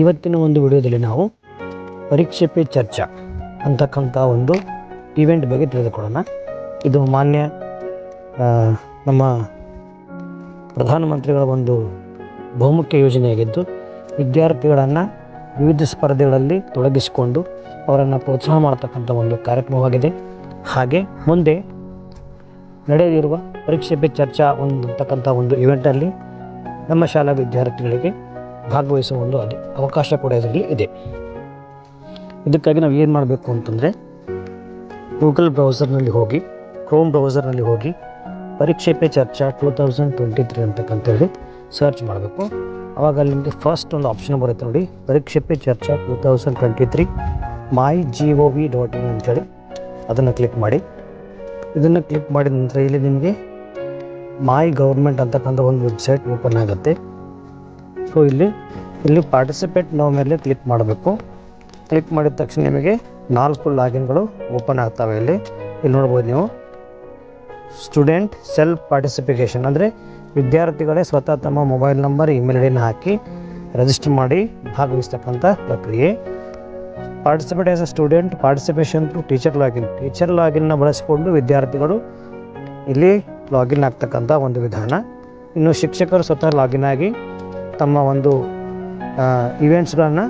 ಇವತ್ತಿನ ಒಂದು ವಿಡಿಯೋದಲ್ಲಿ ನಾವು ಪರೀಕ್ಷೆ ಪೇ ಚರ್ಚಾ ಅಂತಕ್ಕಂಥ ಒಂದು ಇವೆಂಟ್ ಬಗ್ಗೆ ತಿಳಿದುಕೊಳ್ಳೋಣ. ಇದು ಮಾನ್ಯ ನಮ್ಮ ಪ್ರಧಾನಮಂತ್ರಿಗಳ ಒಂದು ಬಹುಮುಖ್ಯ ಯೋಜನೆಯಾಗಿದ್ದು, ವಿದ್ಯಾರ್ಥಿಗಳನ್ನು ವಿವಿಧ ಸ್ಪರ್ಧೆಗಳಲ್ಲಿ ತೊಡಗಿಸಿಕೊಂಡು ಅವರನ್ನು ಪ್ರೋತ್ಸಾಹ ಮಾಡತಕ್ಕಂಥ ಒಂದು ಕಾರ್ಯಕ್ರಮವಾಗಿದೆ. ಹಾಗೆ ಮುಂದೆ ನಡೆಯಲಿರುವ ಪರೀಕ್ಷೆ ಪೇ ಚರ್ಚಾ ಒಂದು ಅಂತಕ್ಕಂಥ ಒಂದು ಇವೆಂಟಲ್ಲಿ ನಮ್ಮ ಶಾಲಾ ವಿದ್ಯಾರ್ಥಿಗಳಿಗೆ ಭಾಗವಹಿಸುವ ಒಂದು ಅಲ್ಲಿ ಅವಕಾಶ ಕೂಡ ಇದರಲ್ಲಿ ಇದೆ. ಇದಕ್ಕಾಗಿ ನಾವು ಏನು ಮಾಡಬೇಕು ಅಂತಂದರೆ ಗೂಗಲ್ ಬ್ರೌಸರ್ನಲ್ಲಿ ಹೋಗಿ ಕ್ರೋಮ್ ಬ್ರೌಸರ್ನಲ್ಲಿ ಹೋಗಿ, Pariksha Pe Charcha two thousand twenty three ಅಂತಕ್ಕಂಥೇಳಿ search ಮಾಡಬೇಕು. ಆವಾಗ ಅಲ್ಲಿ ನಿಮಗೆ ಫಸ್ಟ್ ಒಂದು ಆಪ್ಷನ್ ಬರುತ್ತೆ ನೋಡಿ, Pariksha Pe Charcha two thousand twenty three my G O V dot in ಅಂತೇಳಿ ಅದನ್ನು ಕ್ಲಿಕ್ ಮಾಡಿ. ಇದನ್ನು ಕ್ಲಿಕ್ ಮಾಡಿದ ನಂತರ ಇಲ್ಲಿ ನಿಮಗೆ ಮೈ ಗೌರ್ಮೆಂಟ್ ಅಂತಕ್ಕಂಥ ಒಂದು ವೆಬ್ಸೈಟ್ ಓಪನ್ ಆಗುತ್ತೆ. ಸೊ ಇಲ್ಲಿ ಇಲ್ಲಿ ಪಾರ್ಟಿಸಿಪೇಟ್ ನಾವು ಮೇಲೆ ಕ್ಲಿಕ್ ಮಾಡಬೇಕು. ಕ್ಲಿಕ್ ಮಾಡಿದ ತಕ್ಷಣ ನಿಮಗೆ ನಾಲ್ಕು ಲಾಗಿನ್ಗಳು ಓಪನ್ ಆಗ್ತವೆ ಇಲ್ಲಿ. ಇಲ್ಲಿ ನೋಡ್ಬೋದು ನೀವು. ಸ್ಟೂಡೆಂಟ್ ಸೆಲ್ಫ್ ಪಾರ್ಟಿಸಿಪಿಕೇಷನ್ ಅಂದರೆ ವಿದ್ಯಾರ್ಥಿಗಳೇ ಸ್ವತಃ ತಮ್ಮ ಮೊಬೈಲ್ ನಂಬರ್ ಇಮೇಲ್ ಐಡಿನ ಹಾಕಿ ರಿಜಿಸ್ಟರ್ ಮಾಡಿ ಭಾಗವಹಿಸ್ತಕ್ಕಂಥ ಪ್ರಕ್ರಿಯೆ. Participate as a student participation to teacher login teacher ಲಾಗಿನ್ನ ಬಳಸಿಕೊಂಡು ವಿದ್ಯಾರ್ಥಿಗಳು ಇಲ್ಲಿ ಲಾಗಿನ್ ಆಗ್ತಕ್ಕಂಥ ಒಂದು ವಿಧಾನ. ಇನ್ನು ಶಿಕ್ಷಕರು ಸ್ವತಃ ಲಾಗಿನ್ ಆಗಿ ತಮ್ಮ ಒಂದು ಇವೆಂಟ್ಸ್ಗಳನ್ನು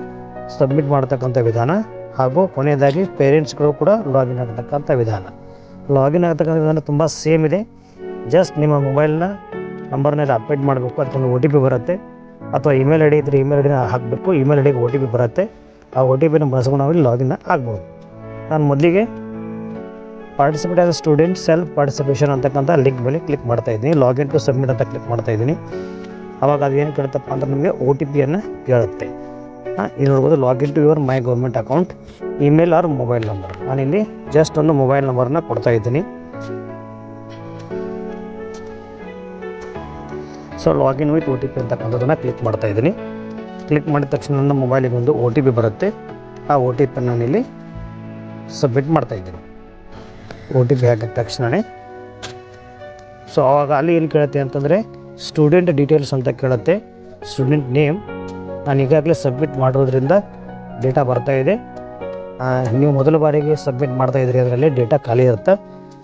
ಸಬ್ಮಿಟ್ ಮಾಡ್ತಕ್ಕಂಥ ವಿಧಾನ ಹಾಗೂ ಕೊನೆಯದಾಗಿ ಪೇರೆಂಟ್ಸ್ಗಳು ಕೂಡ ಲಾಗಿನ್ ಆಗತಕ್ಕಂಥ ವಿಧಾನ. ಲಾಗಿನ್ ಆಗತಕ್ಕಂಥ ವಿಧಾನ ತುಂಬ ಸೇಮ್ ಇದೆ. ಜಸ್ಟ್ ನಿಮ್ಮ ಮೊಬೈಲ್ನ ನಂಬರ್ನೆಲ್ಲ ಅಪ್ಡೇಟ್ ಮಾಡಬೇಕು ಅದಕ್ಕೊಂದು ಒ ಟಿ ಪಿ ಬರುತ್ತೆ. ಅಥವಾ ಇಮೇಲ್ ಐ ಡಿ ಇದ್ದರೆ ಇಮೇಲ್ ಐ ಡಿನ ಹಾಕಬೇಕು ಇಮೇಲ್ ಐ ಡಿಗೆ ಒ ಟಿ ಪಿ ಬರುತ್ತೆ. ಆ ಒ ಟಿ ಪಿನ ಬಳಸ್ಕೊಂಡು ನಾವು ಲಾಗಿನ್ ಆಗ್ಬೋದು. ನಾನು ಮೊದಲಿಗೆ participate a student self participation ಅಂತಕ್ಕಂಥ ಲಿಂಕ್ ಮೇಲೆ ಕ್ಲಿಕ್ ಮಾಡ್ತಾ ಇದ್ದೀನಿ. ಲಾಗಿನ್ ಟು ಸಬ್ಮಿಟ್ ಅಂತ ಕ್ಲಿಕ್ ಮಾಡ್ತಾ ಇದ್ದೀನಿ. ಅವಾಗ ಏನು ಕೇಳುತ್ತಪ್ಪ ಅಂದ್ರೆ ನಿಮಗೆ ಒ ಟಿ ಪಿಯನ್ನು ಕೇಳುತ್ತೆ. ಹಾಂ, ಇಲ್ಲಿ ನೋಡ್ಬೋದು login to your my government account email or mobile number ನಾನಿಲ್ಲಿ ಜಸ್ಟ್ ಒಂದು ಮೊಬೈಲ್ ನಂಬರ್ನ ಕೊಡ್ತಾ ಇದ್ದೀನಿ. So login with O T P ಅಂತಕ್ಕಂಥದ್ದನ್ನು ಕ್ಲಿಕ್ ಮಾಡ್ತಾ ಇದ್ದೀನಿ. ಕ್ಲಿಕ್ ಮಾಡಿದ ತಕ್ಷಣ ನನ್ನ ಮೊಬೈಲಿಗೆ ಒಂದು ಒ ಟಿ ಪಿ ಬರುತ್ತೆ. ಆ ಒ ಟಿ ಪಿನ ನಾನಿಲ್ಲಿ ಸಬ್ಮಿಟ್ ಮಾಡ್ತಾ ಇದ್ದೀನಿ. ಒ ಟಿ ಪಿ ಹಾಕಿದ ತಕ್ಷಣವೇ ಸೊ ಅವಾಗ ಅಲ್ಲಿ ಏನು ಕೇಳುತ್ತೆ ಅಂತಂದರೆ ಸ್ಟೂಡೆಂಟ್ ಡೀಟೇಲ್ಸ್ ಅಂತ ಕೇಳುತ್ತೆ. ಸ್ಟೂಡೆಂಟ್ ನೇಮ್ ನಾನು ಈಗಾಗಲೇ ಸಬ್ಮಿಟ್ ಮಾಡೋದ್ರಿಂದ ಡೇಟಾ ಬರ್ತಾ ಇದೆ. ನೀವು ಮೊದಲ ಬಾರಿಗೆ ಸಬ್ಮಿಟ್ ಮಾಡ್ತಾ ಇದ್ರಿ, ಅದರಲ್ಲಿ ಡೇಟಾ ಖಾಲಿ ಇರುತ್ತೆ.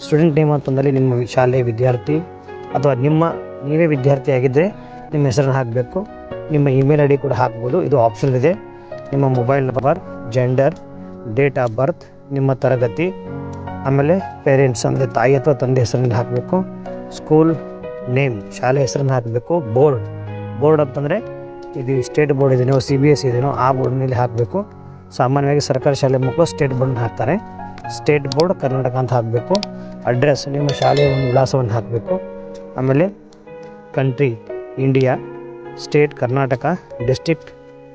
ಸ್ಟೂಡೆಂಟ್ ನೇಮ್ ಅಂತಂದಲ್ಲಿ ನಿಮ್ಮ ಶಾಲೆ ವಿದ್ಯಾರ್ಥಿ ಅಥವಾ ನಿಮ್ಮ, ನೀವೇ ವಿದ್ಯಾರ್ಥಿ ಆಗಿದ್ದರೆ ನಿಮ್ಮ ಹೆಸರನ್ನು ಹಾಕಬೇಕು. ನಿಮ್ಮ ಇಮೇಲ್ ಐ ಡಿ ಕೂಡ ಹಾಕ್ಬೋದು. ಇದು ಆಪ್ಷನ್ ಇದೆ. ನಿಮ್ಮ mobile number gender date of birth ನಿಮ್ಮ ತರಗತಿ, ಆಮೇಲೆ ಪೇರೆಂಟ್ಸ್ ಅಂದರೆ ತಾಯಿ ಅಥವಾ ತಂದೆ ಹೆಸರನ್ನು ಹಾಕಬೇಕು. ಸ್ಕೂಲ್ ನೇಮ್, ಶಾಲೆ ಹೆಸರನ್ನು ಹಾಕಬೇಕು, ಬೋರ್ಡ್. ಬೋರ್ಡ್ ಅಂತಂದರೆ ಇದು ಸ್ಟೇಟ್ ಬೋರ್ಡ್ ಇದೆಯೋ ಸಿ ಬಿ ಎಸ್ ಇದೆಯೋ ಆ ಬೋರ್ಡ್ನಲ್ಲಿ ಹಾಕಬೇಕು. ಸಾಮಾನ್ಯವಾಗಿ ಸರ್ಕಾರಿ ಶಾಲೆ ಮಕ್ಕಳು ಸ್ಟೇಟ್ ಬೋರ್ಡ್ನ ಹಾಕ್ತಾರೆ. ಸ್ಟೇಟ್ ಬೋರ್ಡ್ ಕರ್ನಾಟಕ ಅಂತ ಹಾಕಬೇಕು. ಅಡ್ರೆಸ್, ನಿಮ್ಮ ಶಾಲೆಯ ಒಂದು ವಿಳಾಸವನ್ನು ಹಾಕಬೇಕು. ಆಮೇಲೆ country, India, state, Karnataka district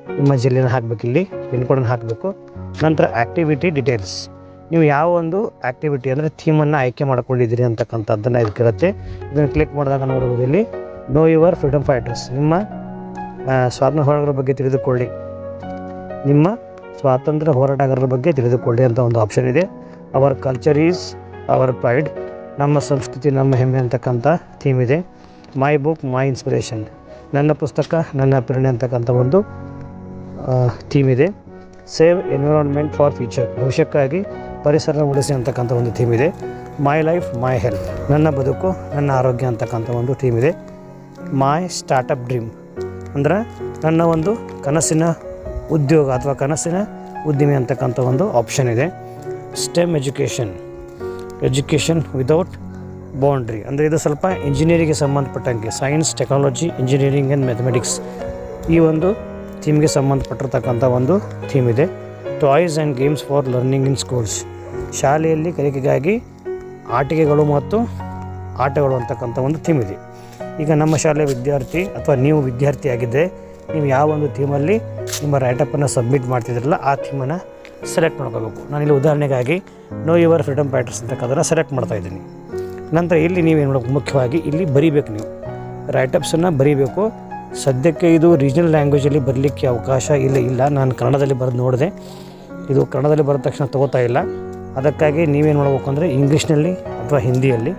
ನಿಮ್ಮ ಜಿಲ್ಲೆನ ಹಾಕಬೇಕು ಇಲ್ಲಿ ಪಿನ್ ಕೋಡನ್ನು ಹಾಕಬೇಕು. ನಂತರ ಆ್ಯಕ್ಟಿವಿಟಿ ಡೀಟೇಲ್ಸ್. ನೀವು ಯಾವ ಒಂದು ಆ್ಯಕ್ಟಿವಿಟಿ ಅಂದರೆ ಥೀಮನ್ನು ಆಯ್ಕೆ ಮಾಡ್ಕೊಂಡಿದ್ದೀರಿ ಅಂತಕ್ಕಂಥದ್ದನ್ನು ಇದು ಕೇಳುತ್ತೆ. ಇದನ್ನು ಕ್ಲಿಕ್ ಮಾಡಿದಾಗ ನೋಡ್ಬೋದು ಇಲ್ಲಿ ನೋ ಯುವರ್ ಫ್ರೀಡಮ್ ಫೈಟರ್ಸ್ ನಿಮ್ಮ ಸ್ವಾತಂತ್ರ್ಯ ಹೋರಾಟಗಾರರ ಬಗ್ಗೆ ತಿಳಿದುಕೊಳ್ಳಿ. ನಿಮ್ಮ ಸ್ವಾತಂತ್ರ್ಯ ಹೋರಾಟಗಾರರ ಬಗ್ಗೆ ತಿಳಿದುಕೊಳ್ಳಿ ಅಂತ ಒಂದು ಆಪ್ಷನ್ ಇದೆ. Our culture is our pride ನಮ್ಮ ಸಂಸ್ಕೃತಿ, ನಮ್ಮ ಹೆಮ್ಮೆ ಅಂತಕ್ಕಂಥ ಥೀಮ್ ಇದೆ. ಮೈ ಬುಕ್ ಮೈ ಇನ್ಸ್ಪಿರೇಷನ್ ನನ್ನ ಪುಸ್ತಕ, ನನ್ನ ಪ್ರೇರಣೆ ಅಂತಕ್ಕಂಥ ಒಂದು ಥೀಮ್ ಇದೆ. ಸೇವ್ ಎನ್ವಿರಾನ್ಮೆಂಟ್ ಫಾರ್ ಫ್ಯೂಚರ್ ಭವಿಷ್ಯಕ್ಕಾಗಿ ಪರಿಸರ ಉಳಿಸಿ ಅಂತಕ್ಕಂಥ ಒಂದು ಥೀಮ್ ಇದೆ. ಮೈ ಲೈಫ್ ಮೈ ಹೆಲ್ತ್ ನನ್ನ ಬದುಕು, ನನ್ನ ಆರೋಗ್ಯ ಅಂತಕ್ಕಂಥ ಒಂದು ಥೀಮ್ ಇದೆ. ಮೈ ಸ್ಟಾರ್ಟಪ್ ಡ್ರೀಮ್ ಅಂದ್ರೆ ನನ್ನ ಒಂದು ಕನಸಿನ ಉದ್ಯೋಗ ಅಥವಾ ಕನಸಿನ ಉದ್ದಿಮೆ ಅಂತಕ್ಕಂಥ ಒಂದು ಆಪ್ಷನ್ ಇದೆ. STEM education education without boundary ಅಂದರೆ ಇದು ಸ್ವಲ್ಪ ಇಂಜಿನಿಯರಿಂಗ್ಗೆ ಸಂಬಂಧಪಟ್ಟಂಗೆ. Science technology engineering and mathematics ಈ ಒಂದು ಥೀಮ್ಗೆ ಸಂಬಂಧಪಟ್ಟಿರ್ತಕ್ಕಂಥ ಒಂದು ಥೀಮ್ ಇದೆ. Toys and games for learning in schools ಶಾಲೆಯಲ್ಲಿ ಕಲಿಕೆಗಾಗಿ ಆಟಿಕೆಗಳು ಮತ್ತು ಆಟಗಳು ಅಂತಕ್ಕಂಥ ಒಂದು ಥೀಮ್ ಇದೆ. ಈಗ ನಮ್ಮ ಶಾಲೆಯ ವಿದ್ಯಾರ್ಥಿ ಅಥವಾ ನೀವು ವಿದ್ಯಾರ್ಥಿಯಾಗಿದ್ದರೆ ನೀವು ಯಾವ ಒಂದು ಥೀಮಲ್ಲಿ ನಿಮ್ಮ ರೈಟಪ್ಪನ್ನು ಸಬ್ಮಿಟ್ ಮಾಡ್ತಿದ್ರಲ್ಲ ಆ ಥೀಮನ್ನು ಸೆಲೆಕ್ಟ್ ಮಾಡ್ಕೋಬೇಕು. ನಾನಿಲ್ಲಿ ಉದಾಹರಣೆಗಾಗಿ ನೋ ಯುವರ್ ಫ್ರೀಡಮ್ ಪ್ಯಾಟರ್ಸ್ ಅಂತಕ್ಕಂಥದ್ದನ್ನು ಸೆಲೆಕ್ಟ್ ಮಾಡ್ತಾ ಇದ್ದೀನಿ. ನಂತರ ಇಲ್ಲಿ ನೀವೇನು ಮಾಡಬೇಕು? ಮುಖ್ಯವಾಗಿ ಇಲ್ಲಿ ಬರೀಬೇಕು ನೀವು. ರೈಟಪ್ಸನ್ನು ಬರೀಬೇಕು. ಸದ್ಯಕ್ಕೆ ಇದು ರೀಜನಲ್ ಲ್ಯಾಂಗ್ವೇಜಲ್ಲಿ ಬರಲಿಕ್ಕೆ ಅವಕಾಶ ಇಲ್ಲ ಇಲ್ಲ. ನಾನು ಕನ್ನಡದಲ್ಲಿ ಬರೆದು ನೋಡಿದೆ. ಇದು ಕನ್ನಡದಲ್ಲಿ ಬರೆದ ತಕ್ಷಣ ತಗೋತಾ ಇಲ್ಲ. ಅದಕ್ಕಾಗಿ ನೀವೇನು ಮಾಡಬೇಕು ಅಂದರೆ ಇಂಗ್ಲೀಷ್ನಲ್ಲಿ ಅಥವಾ ಹಿಂದಿಯಲ್ಲಿ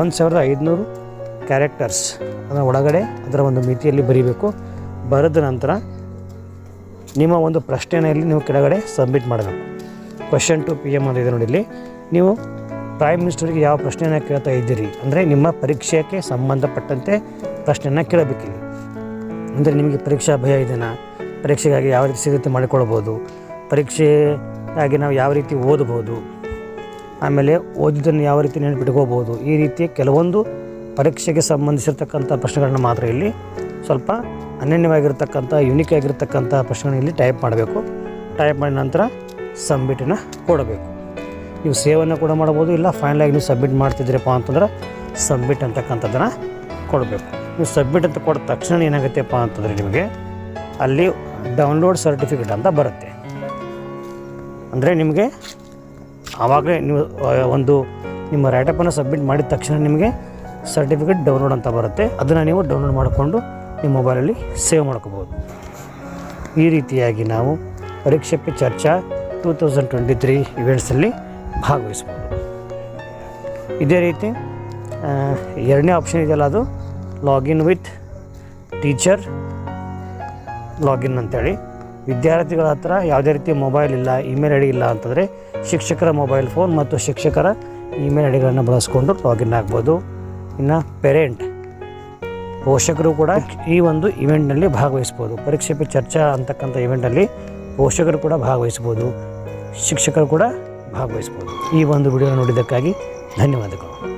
ಒಂದು ಸಾವಿರದ ಐದುನೂರು ಕ್ಯಾರೆಕ್ಟರ್ಸ್ ಅದರ ಒಳಗಡೆ ಅದರ ಒಂದು ಮಿತಿಯಲ್ಲಿ ಬರೀಬೇಕು. ಬರೆದ ನಂತರ ನಿಮ್ಮ ಒಂದು ಪ್ರಶ್ನೆಯಲ್ಲಿ ನೀವು ಕೆಳಗಡೆ ಸಬ್ಮಿಟ್ ಮಾಡಬೇಕು. ಕ್ವಶನ್ ಟು ಪಿ ಎಂ ಅಂತ ಇದೆ ನೋಡಿ ಇಲ್ಲಿ. ನೀವು ಪ್ರೈಮ್ ಮಿನಿಸ್ಟರ್ಗೆ ಯಾವ ಪ್ರಶ್ನೆಯನ್ನು ಕೇಳ್ತಾ ಇದ್ದೀರಿ ಅಂದರೆ ನಿಮ್ಮ ಪರೀಕ್ಷೆಗೆ ಸಂಬಂಧಪಟ್ಟಂತೆ ಪ್ರಶ್ನೆಯನ್ನು ಕೇಳಬೇಕಿಲ್ಲಿ ಅಂದರೆ ನಿಮಗೆ ಪರೀಕ್ಷಾ ಭಯ ಇದೆಯಾ ಪರೀಕ್ಷೆಗಾಗಿ ಯಾವ ರೀತಿ ಸಿದ್ಧತೆ ಮಾಡಿಕೊಳ್ಬೋದು? ಪರೀಕ್ಷೆಗಾಗಿ ನಾವು ಯಾವ ರೀತಿ ಓದ್ಬೋದು, ಆಮೇಲೆ ಓದಿದ್ದನ್ನು ಯಾವ ರೀತಿ ನೆನಪಿಟ್ಕೋಬೋದು, ಈ ರೀತಿಯ ಕೆಲವೊಂದು ಪರೀಕ್ಷೆಗೆ ಸಂಬಂಧಿಸಿರ್ತಕ್ಕಂಥ ಪ್ರಶ್ನೆಗಳನ್ನ ಮಾತ್ರ ಇಲ್ಲಿ ಸ್ವಲ್ಪ ಅನನ್ಯವಾಗಿರ್ತಕ್ಕಂಥ ಯುನಿಕ್ ಆಗಿರ್ತಕ್ಕಂಥ ಪ್ರಶ್ನೆಗಳನ್ನ ಇಲ್ಲಿ ಟೈಪ್ ಮಾಡಬೇಕು. ಟೈಪ್ ಮಾಡಿದ ನಂತರ ಸಬ್ಮಿಟನ್ನು ಕೊಡಬೇಕು. ನೀವು ಸೇವನ್ನು ಕೂಡ ಮಾಡ್ಬೋದು ಇಲ್ಲ ಫೈನಲಾಗಿ ನೀವು ಸಬ್ಮಿಟ್ ಮಾಡ್ತಿದ್ದೀರಪ್ಪ ಅಂತಂದ್ರೆ ಸಬ್ಮಿಟ್ ಅಂತಕ್ಕಂಥದ್ದನ್ನು ಕೊಡಬೇಕು. ನೀವು ಸಬ್ಮಿಟ್ ಅಂತ ಕೊಟ್ಟ ತಕ್ಷಣ ಏನಾಗುತ್ತೆಪ್ಪ ಅಂತಂದರೆ ನಿಮಗೆ ಅಲ್ಲಿ ಡೌನ್ಲೋಡ್ ಸರ್ಟಿಫಿಕೇಟ್ ಅಂತ ಬರುತ್ತೆ. ಅಂದರೆ ನಿಮಗೆ ಆವಾಗಲೇ ನೀವು ಒಂದು ನಿಮ್ಮ ರ್ಯಾಟಪನ್ನು ಸಬ್ಮಿಟ್ ಮಾಡಿದ ತಕ್ಷಣ ನಿಮಗೆ ಸರ್ಟಿಫಿಕೇಟ್ ಡೌನ್ಲೋಡ್ ಅಂತ ಬರುತ್ತೆ. ಅದನ್ನು ನೀವು ಡೌನ್ಲೋಡ್ ಮಾಡಿಕೊಂಡು ನಿಮ್ಮ ಮೊಬೈಲಲ್ಲಿ ಸೇವ್ ಮಾಡ್ಕೋಬೋದು ಈ ರೀತಿಯಾಗಿ ನಾವು Pariksha Pe Charcha two thousand twenty three ಇವೆಂಟ್ಸಲ್ಲಿ ಭಾಗವಹಿಸ್ಬೋದು ಇದೇ ರೀತಿ ಎರಡನೇ ಆಪ್ಷನ್ ಇದೆಯಲ್ಲ ಅದು ಲಾಗಿನ್ ವಿತ್ ಟೀಚರ್ ಲಾಗಿನ್ ಅಂತೇಳಿ. ವಿದ್ಯಾರ್ಥಿಗಳ ಹತ್ರ ಯಾವುದೇ ರೀತಿ ಮೊಬೈಲ್ ಇಲ್ಲ ಇಮೇಲ್ ಐ ಇಲ್ಲ ಅಂತಂದರೆ ಶಿಕ್ಷಕರ ಮೊಬೈಲ್ ಫೋನ್ ಮತ್ತು ಶಿಕ್ಷಕರ ಇಮೇಲ್ ಐ ಡಿಗಳನ್ನು ಬಳಸ್ಕೊಂಡು ಲಾಗಿನ್ ಆಗ್ಬೋದು. ಇನ್ನು ಪೇರೆಂಟ್ ಪೋಷಕರು ಕೂಡ ಈ ಒಂದು ಇವೆಂಟ್ನಲ್ಲಿ ಭಾಗವಹಿಸ್ಬೋದು. ಪರೀಕ್ಷೆ ಪೆ ಚರ್ಚಾ ಅಂತಕ್ಕಂಥ ಇವೆಂಟಲ್ಲಿ ಪೋಷಕರು ಕೂಡ ಭಾಗವಹಿಸ್ಬೋದು, ಶಿಕ್ಷಕರು ಕೂಡ ಭಾಗವಹಿಸ್ಬೋದು. ಈ ಒಂದು ವಿಡಿಯೋ ನೋಡಿದ್ದಕ್ಕಾಗಿ ಧನ್ಯವಾದಗಳು.